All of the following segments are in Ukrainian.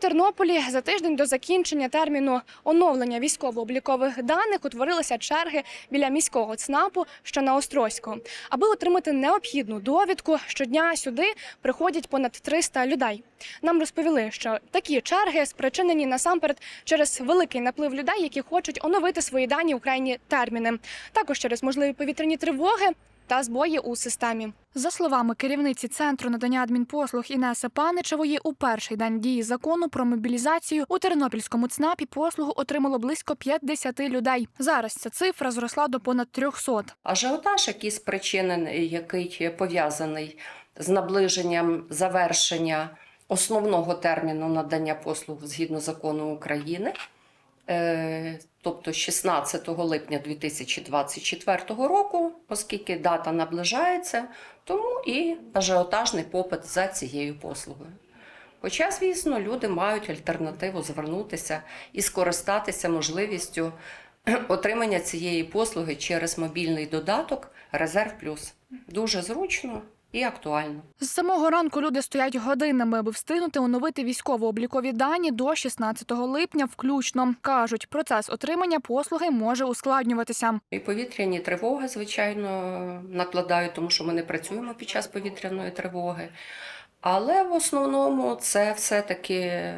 Тернополі за тиждень до закінчення терміну оновлення військово-облікових даних утворилися черги біля міського ЦНАПу, що на Острозького. Аби отримати необхідну довідку, щодня сюди приходять понад 300 людей. Нам розповіли, що такі черги спричинені насамперед через великий наплив людей, які хочуть оновити свої дані у крайні терміни, також через можливі повітряні тривоги та збої у системі. За словами керівниці центру надання адмінпослуг Інеси Паничевої, у перший день дії закону про мобілізацію у Тернопільському ЦНАПі послугу отримало близько 50 людей. Зараз ця цифра зросла до понад 300. Ажіотаж, який спричинений, який пов'язаний з наближенням завершення основного терміну надання послуг згідно закону України, е, тобто 16 липня 2024 року, оскільки дата наближається, тому і ажіотажний попит за цією послугою. Хоча, звісно, люди мають альтернативу звернутися і скористатися можливістю отримання цієї послуги через мобільний додаток Резерв Плюс. Дуже зручно і актуально. З самого ранку люди стоять годинами, аби встигнути оновити військово-облікові дані до 16 липня включно. Кажуть, процес отримання послуги може ускладнюватися. І повітряні тривоги, звичайно, накладають, тому що ми не працюємо під час повітряної тривоги. Але в основному це все-таки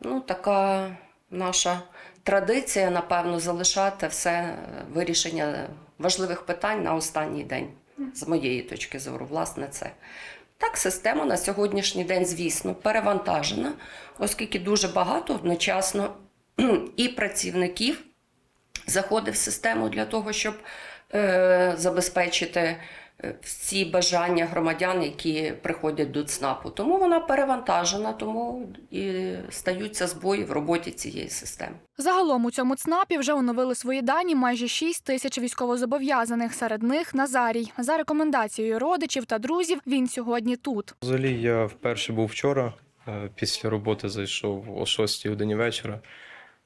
ну, така наша традиція, напевно, залишати все вирішення важливих питань на останній день, з моєї точки зору, власне, це. Так, система на сьогоднішній день, звісно, перевантажена, оскільки дуже багато одночасно і працівників заходить в систему для того, щоб е, забезпечити всі бажання громадян, які приходять до ЦНАПу. Тому вона перевантажена, тому і стаються збої в роботі цієї системи. Загалом у цьому ЦНАПі вже оновили свої дані майже 6 тисяч військовозобов'язаних. Серед них Назарій. За рекомендацією родичів та друзів він сьогодні тут. Взагалі, я вперше був вчора. е, Після роботи зайшов о 6 годині вечора.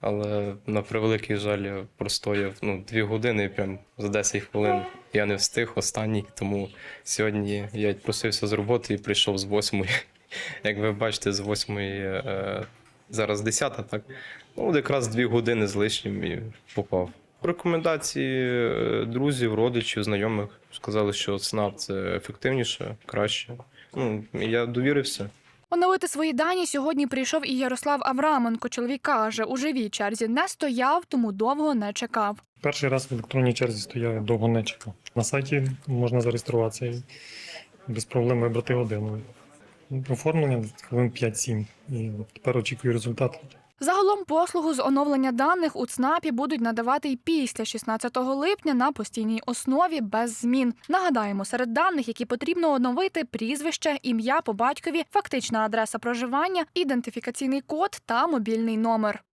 Але на превеликий жаль, я простояв ну, дві години прям за 10 хвилин я не встиг останній. Тому сьогодні я просився з роботи і прийшов з 8. Як ви бачите, з 8 е, зараз 10, так? Ну, якраз дві години з лишнім і попав. Рекомендації е, друзів, родичів, знайомих сказали, що ЦНАП це ефективніше, краще. Ну, я довірився. Оновити свої дані сьогодні прийшов і Ярослав Авраменко. Чоловік каже, у живій черзі не стояв, тому довго не чекав. Перший раз в електронній черзі стояв, довго не чекав. На сайті можна зареєструватися і без проблем вибрати годину. Оформлення хвилин 5-7. І тепер очікую результат. Загалом послугу з оновлення даних у ЦНАПі будуть надавати й після 16 липня на постійній основі без змін. Нагадаємо, серед даних, які потрібно оновити, прізвище, ім'я по батькові, фактична адреса проживання, ідентифікаційний код та мобільний номер.